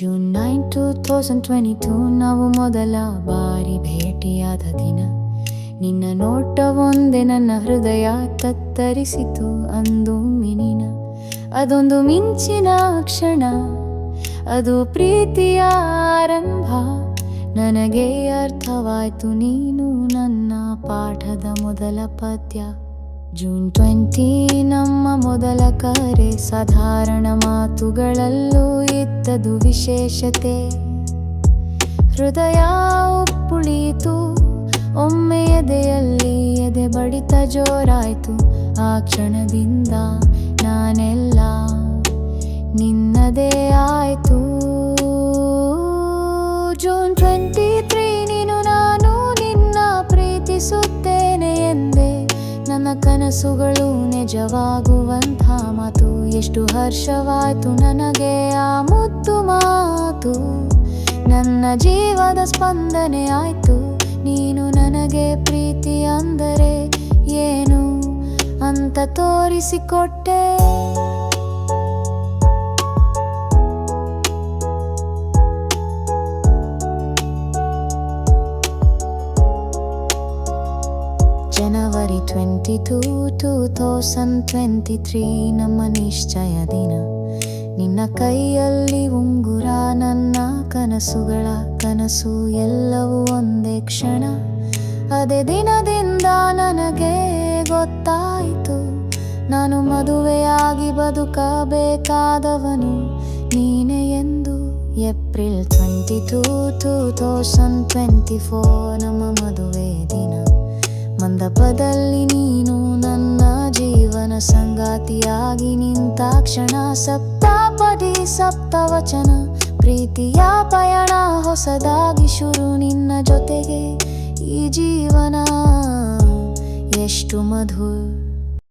Thousand twenty two ನಾವು ಮೊದಲ ಬಾರಿ ಭೇಟಿಯಾದ ದಿನ. ನಿನ್ನ ನೋಟವೊಂದೇ ನನ್ನ ಹೃದಯ ತತ್ತರಿಸಿತು ಅಂದು ಮಿನಿನ. ಅದೊಂದು ಮಿಂಚಿನ ಕ್ಷಣ, ಅದು ಪ್ರೀತಿಯ ಆರಂಭ. ನನಗೆ ಅರ್ಥವಾಯ್ತು ನೀನು ನನ್ನ ಪಾಠದ ಮೊದಲ ಪದ್ಯ. ಜೂನ್ ಟ್ವೆಂಟಿ ನಮ್ಮ ಮೊದಲ ಕರೆ, ಸಾಧಾರಣ ಮಾತುಗಳಲ್ಲೂ ಇದ್ದದು ವಿಶೇಷತೆ? ಹೃದಯ ಉಪ್ಪುಳಿಯಿತು ಒಮ್ಮೆ ಎದೆಯಲ್ಲಿ ಎದೆ ಬಡಿತ ಜೋರಾಯ್ತು. ಆ ಕ್ಷಣದಿಂದ ನಾನೆಲ್ಲ ನಿನ್ನದೇ ಆಯ್ತು. ಜೂನ್ ಟ್ವೆಂಟಿ ತ್ರೀ ನೀನು ನಾನು ನಿನ್ನ ಪ್ರೀತಿಸುತ್ತೇನೆ ಎಂದೆ. ನನ್ನ ಕನಸುಗಳು ನಿಜವಾಗುವಂಥ ಮಾತು. ಎಷ್ಟು ಹರ್ಷವಾಯ್ತು ನನಗೆ ಆ ಮಾತು ನನ್ನ ಜೀವದ ಸ್ಪಂದನೆ ಆಯ್ತು. ನೀನು ನನಗೆ ಪ್ರೀತಿ ಅಂದರೆ ಏನು ಅಂತ ತೋರಿಸಿಕೊಟ್ಟೆ. January twenty two two thousand twenty three ನಮ್ಮ ನಿಶ್ಚಯ ದಿನ. ನಿನ್ನ ಕೈಯಲ್ಲಿ ಉಂಗುರ ಕನಸುಗಳ ಕನಸು ಎಲ್ಲವೂ ಒಂದೇ ಕ್ಷಣ. ಅದೇ ದಿನದಿಂದ ನನಗೆ ಗೊತ್ತಾಯಿತು. ನಾನು ಮದುವೆಯಾಗಿ ಬದುಕಬೇಕಾದವನು ನೀನೆ ಎಂದು. April twenty two two thousand twenty four ನಮ್ಮ ಮದುವೆ ದಿನ. ಮಂದಪದಲ್ಲಿ ನೀನು ನನ್ನ ಜೀವನ ಸಂಗಾತಿಯಾಗಿ ನಿಂತ ಕ್ಷಣ. ಸಪ್ತಪದಿ, ಸಪ್ತವಚನ. ಪ್ರೀತಿಯ ಪಯಣ ಹೊಸದಾಗಿ ಶುರು ನಿನ್ನ ಜೊತೆಗೆ ಈ ಜೀವನ. ಎಷ್ಟು ಮಧುರ.